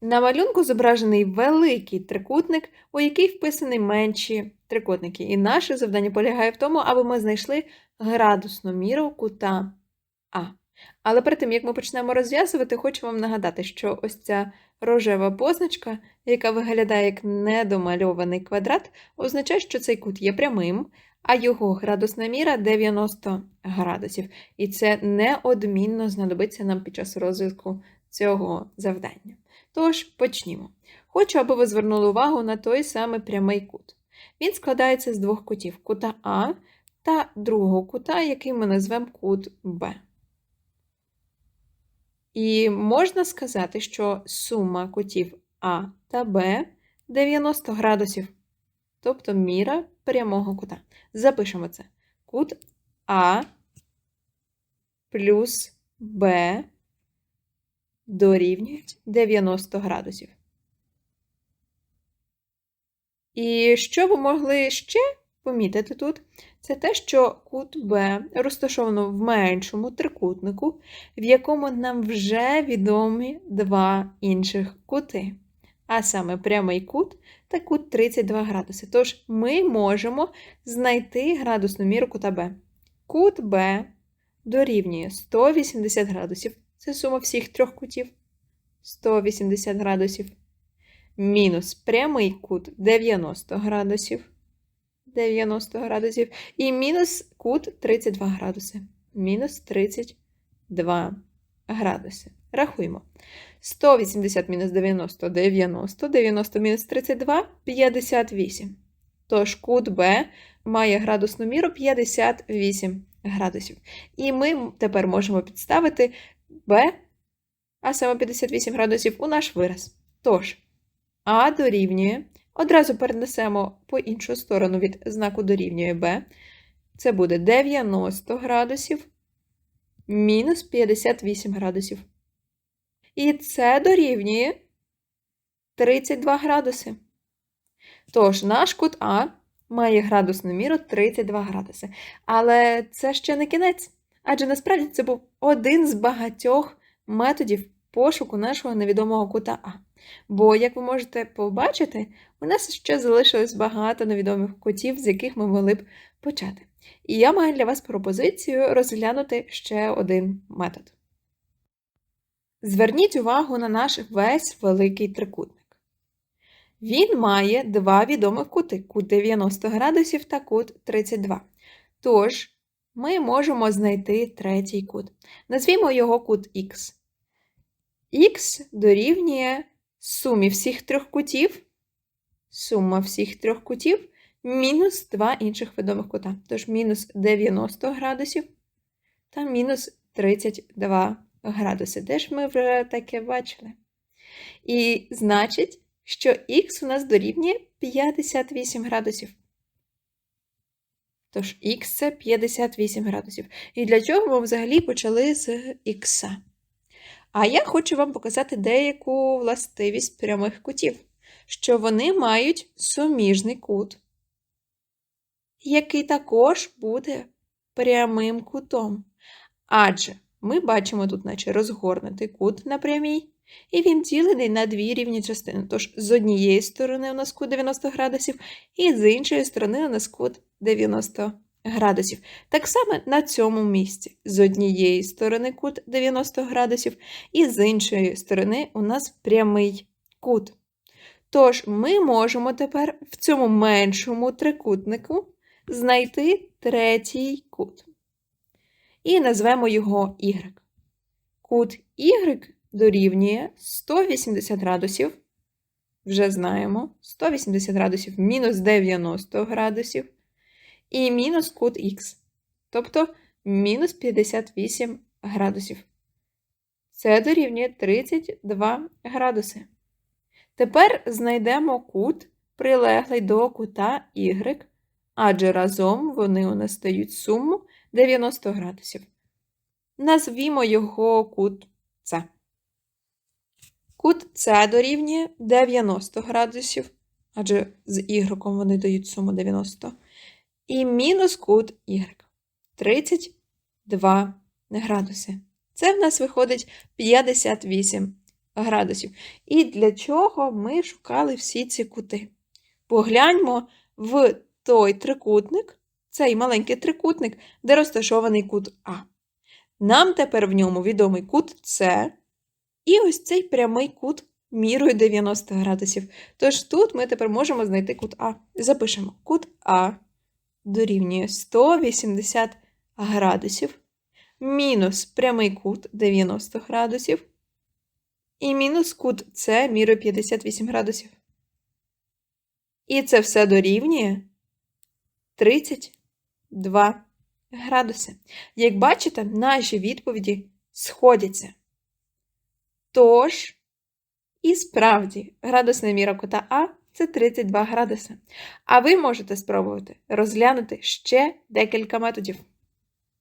На малюнку зображений великий трикутник, у який вписані менші трикутники. І наше завдання полягає в тому, аби ми знайшли градусну міру кута А. Але перед тим, як ми почнемо розв'язувати, хочу вам нагадати, що ось ця рожева позначка, яка виглядає як недомальований квадрат, означає, що цей кут є прямим, а його градусна міра 90 градусів. І це неодмінно знадобиться нам під час розвитку цього завдання. Тож почнімо. Хочу, аби ви звернули увагу на той самий прямий кут. Він складається з двох кутів: кута А та другого кута, який ми назвемо кут Б. І можна сказати, що сума кутів А та Б 90 градусів, тобто міра прямого кута. Запишемо це. Кут А плюс Б дорівнюють 90 градусів. І що ви могли ще помітити тут? Це те, що кут Б розташовано в меншому трикутнику, в якому нам вже відомі два інших кути. А саме прямий кут та кут 32 градуси. Тож ми можемо знайти градусну міру кута Б. Кут Б дорівнює 180 градусів. Це сума всіх трьох кутів. 180 градусів. Мінус прямий кут 90 градусів. 90 градусів. І мінус кут 32 градуси. Мінус 32 градуси. Рахуємо. 180 мінус 90 90. 90 мінус 32 58. Тож кут Б має градусну міру 58 градусів. І ми тепер можемо підставити Б, а саме 58 градусів у наш вираз. Тож, А дорівнює. Одразу перенесемо по іншу сторону від знаку дорівнює Б. Це буде 90 градусів мінус 58 градусів. І це дорівнює 32 градуси. Тож, наш кут А має градусну міру 32 градуси. Але це ще не кінець. Адже насправді це був один з багатьох методів пошуку нашого невідомого кута А. Бо, як ви можете побачити, у нас ще залишилось багато невідомих кутів, з яких ми могли б почати. І я маю для вас пропозицію розглянути ще один метод. Зверніть увагу на наш весь великий трикутник. Він має два відомих кути кут 90 градусів та кут 32. Тож, ми можемо знайти третій кут. Назвімо його кут Х. Х дорівнює сумі всіх трьох кутів, сума всіх трьох кутів, мінус два інших відомих кута. Тож мінус 90 градусів та мінус 32 градуси. Де ж ми вже таке бачили? І значить, що х у нас дорівнює 58 градусів. Тож х це 58 градусів. І для чого ми взагалі почали з х? А я хочу вам показати деяку властивість прямих кутів, що вони мають суміжний кут, який також буде прямим кутом. Адже ми бачимо тут, наче розгорнутий кут на прямій, і він ділений на дві рівні частини. Тож з однієї сторони у нас кут 90 градусів, і з іншої сторони у нас кут 90 градусів. Так само на цьому місці. З однієї сторони кут 90 градусів, і з іншої сторони у нас прямий кут. Тож ми можемо тепер в цьому меншому трикутнику знайти третій кут. І назвемо його Y. Кут Y дорівнює 180 градусів. Вже знаємо, 180 градусів мінус 90 градусів і мінус кут Х, тобто мінус 58 градусів. Це дорівнює 32 градуси. Тепер знайдемо кут, прилеглий до кута Y, адже разом вони у нас дають суму 90 градусів. Назвімо його кут С. Кут С дорівнює 90 градусів, адже з Y вони дають суму 90 і мінус кут Y 32 градуси. Це в нас виходить 58 градусів. І для чого ми шукали всі ці кути? Погляньмо в той трикутник, цей маленький трикутник, де розташований кут А. Нам тепер в ньому відомий кут С і ось цей прямий кут мірою 90 градусів. Тож тут ми тепер можемо знайти кут А. Запишемо кут А дорівнює 180 градусів, мінус прямий кут 90 градусів, і мінус кут С мірою 58 градусів. І це все дорівнює 32 градуси. Як бачите, наші відповіді сходяться. Тож, і справді, градусна міра кута А це 32 градуси. А ви можете спробувати розглянути ще декілька методів.